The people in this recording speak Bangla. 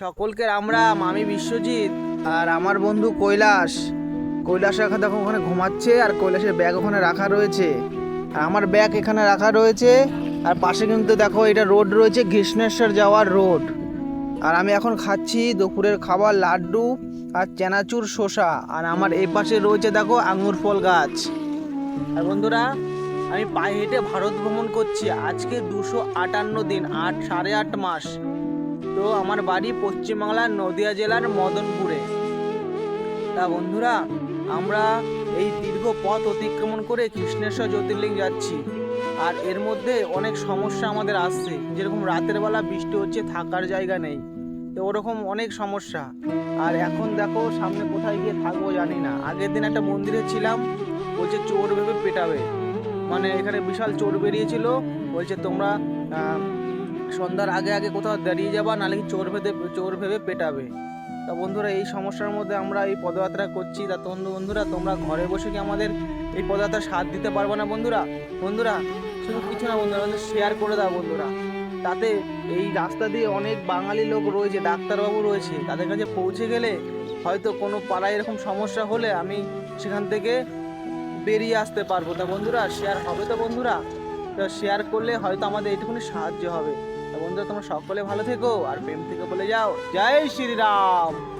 সকলকে রাম রাম আমি বিশ্বজিৎ আর আমার বন্ধু কৈলাস। কৈলাস রাখা দেখো ওখানে ঘুমাচ্ছে আর কৈলাসের ব্যাগ ওখানে রাখা রয়েছে। আর আমার ব্যাগ এখানে রাখা রয়েছে। আর পাশে কিন্তু দেখো এটা রোড রয়েছে, কৃষ্ণেশ্বর যাওয়ার রোড। আর আমি এখন খাচ্ছি দুপুরের খাবার, লাড্ডু আর চেনাচুর শসা। আর আমার এই পাশে রয়েছে দেখো আঙুর ফল গাছ। আর বন্ধুরা, আমি পায়ে হেঁটে ভারত ভ্রমণ করছি। আজকে দুশো আটান্ন দিন, আট, সাড়ে আট মাস। তো আমার বাড়ি পশ্চিমবাংলার নদিয়া জেলার মদনপুরে। তা বন্ধুরা, আমরা এই দীর্ঘ পথ অতিক্রমণ করে কৃষ্ণেশ্বর জ্যোতির্লিঙ্গ যাচ্ছি। আর এর মধ্যে অনেক সমস্যা আমাদের আসছে। যেরকম রাতের বেলা বৃষ্টি হচ্ছে, থাকার জায়গা নেই। তো ওরকম অনেক সমস্যা। আর এখন দেখো, সামনে কোথায় গিয়ে থাকব জানি না। আগের দিন একটা মন্দিরে ছিলাম, বলছে চোর ভেবে পেটাবে। মানে এখানে বিশাল চোর বেরিয়েছিল। বলছে তোমরা সন্ধ্যার আগে আগে কোথাও দাঁড়িয়ে যাবা, নাহলে কি চোর ভেবে চোর ভেবে পেটাবে। তা বন্ধুরা, এই সমস্যার মধ্যে আমরা এই পদযাত্রা করছি। তা বন্ধু বন্ধুরা, তোমরা ঘরে বসে কি আমাদের এই পদযাত্রা সাথ দিতে পারবে না বন্ধুরা? বন্ধুরা, শুধু কিছু না বন্ধুরা শেয়ার করে দাও বন্ধুরা। তাতে এই রাস্তা দিয়ে অনেক বাঙালি লোক রয়েছে, ডাক্তারবাবু রয়েছে। তাদের কাছে পৌঁছে গেলে হয়তো কোনো পাড়ায় এরকম সমস্যা হলে আমি সেখান থেকে বেরিয়ে আসতে পারব। তা বন্ধুরা শেয়ার হবে তো বন্ধুরা? তো শেয়ার করলে হয়তো আমাদের এইটুকুনি সাহায্য হবে। বন্ধুরা, তোমরা সকলে ভালো থেকো, আর প্রেম থেকে বলে যাও। জয় শ্রীরাম!